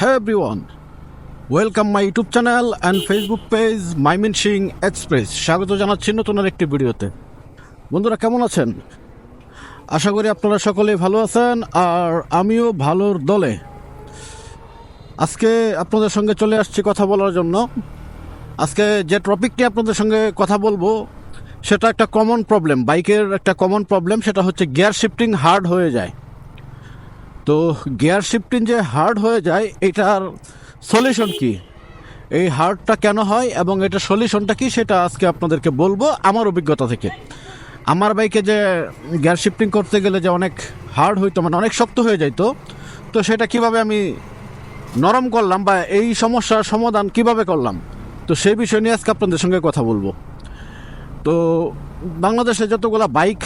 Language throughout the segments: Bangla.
Hey everyone, welcome my YouTube channel and Facebook page Mymensingh express স্বাগত জানাচ্ছি নতুন একটি ভিডিওতে। বন্ধুরা কেমন আছেন? আশা করি আপনারা সকলে ভালো আছেন আর আমিও ভালোর দলে। আজকে আপনাদের সঙ্গে চলে আসছি কথা বলার জন্য। আজকে যে টপিকটি আপনাদের সঙ্গে কথা বলব সেটা একটা কমন প্রবলেম বাইকের একটা কমন প্রবলেম সেটা হচ্ছে গিয়ার শিফটিং হার্ড হয়ে যায়। তো গিয়ার শিফটিং যে হার্ড হয়ে যায়, এটার সলিউশন কি? এই হার্ডটা কেন হয় এবং এটার সলিউশনটা কি সেটা আজকে আপনাদেরকে বলব আমার অভিজ্ঞতা থেকে। আমার বাইকে যে গিয়ার শিফটিং করতে গেলে যে অনেক হার্ড হইতো মানে অনেক শক্ত হয়ে যাইতো, তো সেটা কীভাবে আমি নরম করলাম বা এই সমস্যার সমাধান কীভাবে করলাম, তো সেই বিষয় নিয়ে আজকে আপনাদের সঙ্গে কথা বলব। তো বাংলাদেশে যতগুলা বাইক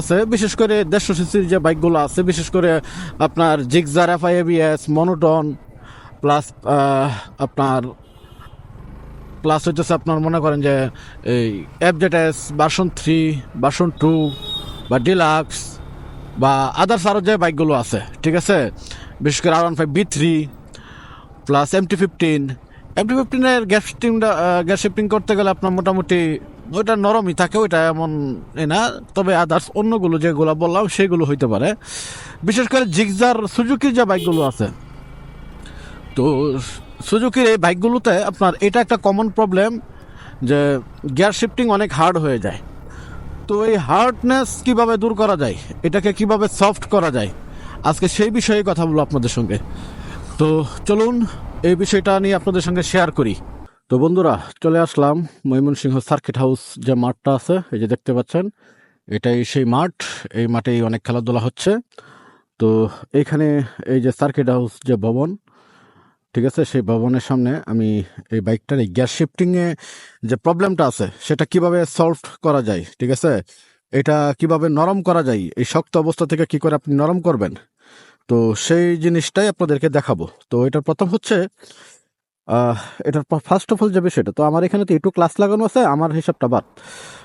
আছে, বিশেষ করে দেড়শো সিসির যে বাইকগুলো আছে, বিশেষ করে আপনার Gixxer, FI ABS, monotone, plus আপনার, প্লাস হচ্ছে আপনার মনে করেন যে এই এফজেডএস বাসন থ্রি বাসন টু বা ডিলাক্স বা আদার্স আরও যে বাইকগুলো আছে, ঠিক আছে? বিশেষ করে R one five V three plus M T fifteen M T ফিফটিনের gas শিফটিংটা গ্যাস শিফটিং করতে গেলে আপনার মোটামুটি ওইটা নরমই থাকে, ওইটা এমন এ না। তবে আদার্স অন্যগুলো যেগুলো বললাম, সেগুলো হইতে পারে। বিশেষ করে জিগজার সুজুকির যে বাইকগুলো আছে। তো সুজুকির এই বাইকগুলোতে আপনার এটা একটা কমন প্রবলেম যে গিয়ার শিফটিং অনেক হার্ড হয়ে যায়। তো এই হার্ডনেস কীভাবে দূর করা যায়? এটাকে কীভাবে সফট করা যায়? আজকে সেই বিষয়ে কথা বলব আপনাদের সঙ্গে। তো চলুন, এই বিষয়টা নিয়ে আপনাদের সঙ্গে শেয়ার করি। তো বন্ধুরা, চলে আসলাম ময়মনসিংহ সার্কিট হাউস যে মাঠটা আছে, এই যে দেখতে পাচ্ছেন, এটাই সেই মাঠ, এই মাঠেই অনেক খেলাধুলা হচ্ছে। তো এইখানে এই যে সার্কিট হাউস যে ভবন, ঠিক আছে, সেই ভবনের সামনে আমি এই বাইকটার এই গ্যাস শিফটিংয়ে যে প্রবলেমটা আছে, সেটা কীভাবে সলভ করা যায়, ঠিক আছে? এটা কীভাবে নরম করা যায়, এই শক্ত অবস্থা থেকে কি করে আপনি নরম করবেন? তো সেই জিনিসটাই আপনাদেরকে দেখাবো। তো এটার প্রথম হচ্ছে এটার ফার্স্ট অফ অল যাবে সেটা তো আমার এখানে তো ইটু ক্লাস লাগানো আছে, আমার হিসাবটা বাদ।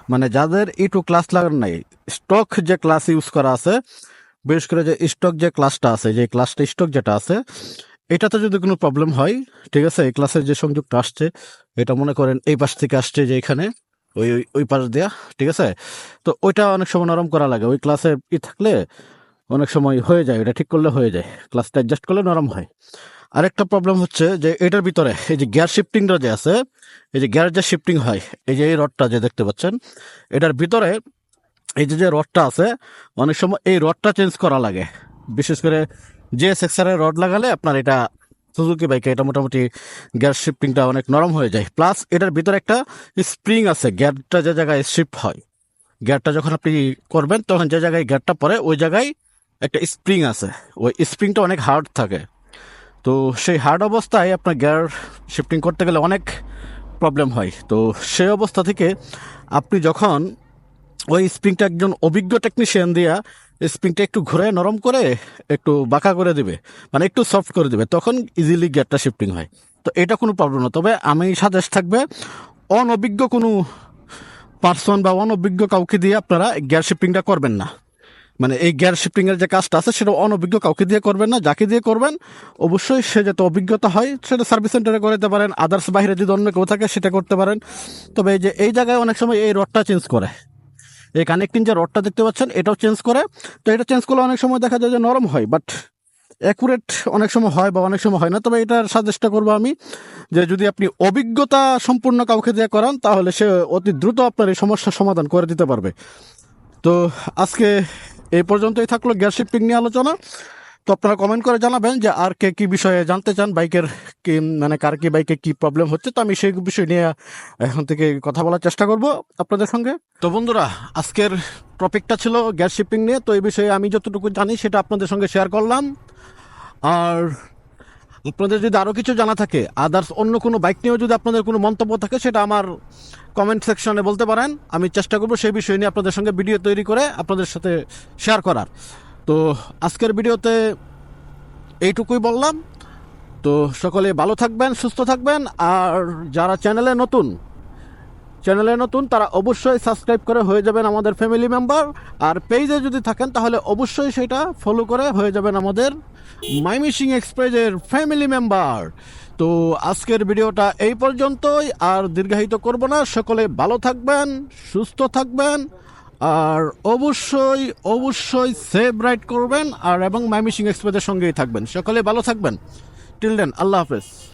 মানে যাদের ইটু ক্লাস লাগানো নাই স্টক যে ক্লাস ইউজ করা আছে, বিশেষ করে যে স্টক যে ক্লাসটা আছে, যে ক্লাসটা স্টক যেটা আছে, এটাতে যদি কোনো প্রবলেম হয়, ঠিক আছে, এই ক্লাসের যে সংযুক্ত আসছে, এটা মনে করেন এই পাশ থেকে আসছে যে এখানে, ওই, ওই- পাশ দেয়া, ঠিক আছে? তো ওইটা অনেক সময় নরম করা লাগে, ওই ক্লাসে ই থাকলে অনেক সময় হয়ে যায় এটা ঠিক করলে হয়ে যায় ক্লাসটা অ্যাডজাস্ট করলে নরম হয়। আরেকটা প্রবলেম হচ্ছে যে এটার ভিতরে এই যে গিয়ার শিফটিংটা যে আছে, এই যে গিয়ার যে শিফটিং হয়, এই যে এই রডটা যে দেখতে পাচ্ছেন, এটার ভিতরে এই যে যে রডটা আছে, অনেক সময় এই রডটা চেঞ্জ করা লাগে। বিশেষ করে যে সেক্সারের রড লাগালে আপনার এটা সুজুকি বাইকে এটা মোটামুটি গ্যাস শিফটিংটা অনেক নরম হয়ে যায়। প্লাস এটার ভিতরে একটা স্প্রিং আছে গ্যারটা যে জায়গায় শিফট হয়। গ্যারটা যখন আপনি করবেন, তখন যে জায়গায় গ্যারটা পড়ে ওই জায়গায় একটা স্প্রিং আছে। ওই স্প্রিংটা অনেক হার্ড থাকে। তো সেই হার্ড অবস্থায় আপনার গিয়ার শিফটিং করতে গেলে অনেক প্রবলেম হয়। তো সেই অবস্থা থেকে আপনি যখন ওই স্প্রিংটা একজন অভিজ্ঞ টেকনিশিয়ান দিয়া স্প্রিংটা একটু ঘুরে নরম করে একটু বাঁকা করে দিবে মানে একটু সফট করে দিবে, তখন ইজিলি গিয়ারটা শিফটিং হয়। তো এটা কোনো প্রবলেম না। তবে আমি সাজেস্ট থাকবে অনভিজ্ঞ কোনো পার্সন বা অনভিজ্ঞ কাউকে দিয়ে আপনারা গিয়ার শিফটিংটা করবেন না। মানে এই গিয়ার শিফটিং এর যে কাজটা আছে, সেটা অনভিজ্ঞ কাউকে দিয়ে করবেন না, যাকে দিয়ে করবেন, অবশ্যই সে যাতে অভিজ্ঞতা হয়, সেটা সার্ভিস সেন্টারে করতে পারেন আদার্স বাইরে যদি অন্য কেউ থাকে, সেটা করতে পারেন। তবে এই যে, এই জায়গায় অনেক সময় এই রডটা চেঞ্জ করে। এই কানেক্টিং যে রডটা দেখতে পাচ্ছেন, এটাও চেঞ্জ করে। তো এটা চেঞ্জ করলে অনেক সময় দেখা যায় যে নরম হয় বাট অ্যাকুরেট অনেক সময় হয় বা অনেক সময় হয় না। তবে এটার সাজেস্টটা করব আমি যে, যদি আপনি অভিজ্ঞতা সম্পূর্ণ কাউকে দিয়ে করান, তাহলে সে অতি দ্রুত আপনার এই সমস্যার সমাধান করে দিতে পারবে। তো আজকে এই পর্যন্তই থাকল গিয়ার শিফটিং নিয়ে আলোচনা। তো আপনারা কমেন্ট করে জানাবেন যে আর কে কি বিষয়ে জানতে চান, বাইকের কি মানে কার কি, বাইকে কি প্রবলেম হচ্ছে। তো আমি সেই বিষয় নিয়ে এখন থেকে কথা বলার চেষ্টা করব আপনাদের সঙ্গে। তো বন্ধুরা, আজকের টপিকটা ছিল গ্যাস শিপিং নিয়ে। তো এই বিষয়ে আমি যতটুকু জানি সেটা আপনাদের সঙ্গে শেয়ার করলাম। আর আপনাদের যদি আরও কিছু জানা থাকে আদার্স অন্য কোনো বাইক নিয়েও যদি আপনাদের কোনো মন্তব্য থাকে, সেটা আমার কমেন্ট সেকশনে বলতে পারেন। আমি চেষ্টা করব সেই বিষয় নিয়ে আপনাদের সঙ্গে ভিডিও তৈরি করে আপনাদের সাথে শেয়ার করার। তো আজকের ভিডিওতে এইটুকুই বললাম। তো সকলে ভালো থাকবেন, সুস্থ থাকবেন। আর যারা চ্যানেলে নতুন চ্যানেলে নতুন, তারা অবশ্যই সাবস্ক্রাইব করে হয়ে যাবেন আমাদের ফ্যামিলি মেম্বার আর পেজে যদি থাকেন, তাহলে অবশ্যই সেটা ফলো করে হয়ে যাবেন আমাদের মাইমিশিং এক্সপ্রেসের ফ্যামিলি মেম্বার তো আজকের ভিডিওটা এই পর্যন্তই, আর দীর্ঘায়িত করব না। সকলে ভালো থাকবেন, সুস্থ থাকবেন, আর অবশ্যই অবশ্যই সেভ রাইড করবেন, আর এবং মাইমিশিং এক্সপ্রেসের সঙ্গেই থাকবেন। সকলে ভালো থাকবেন। টিল দেন আল্লাহ হাফেজ।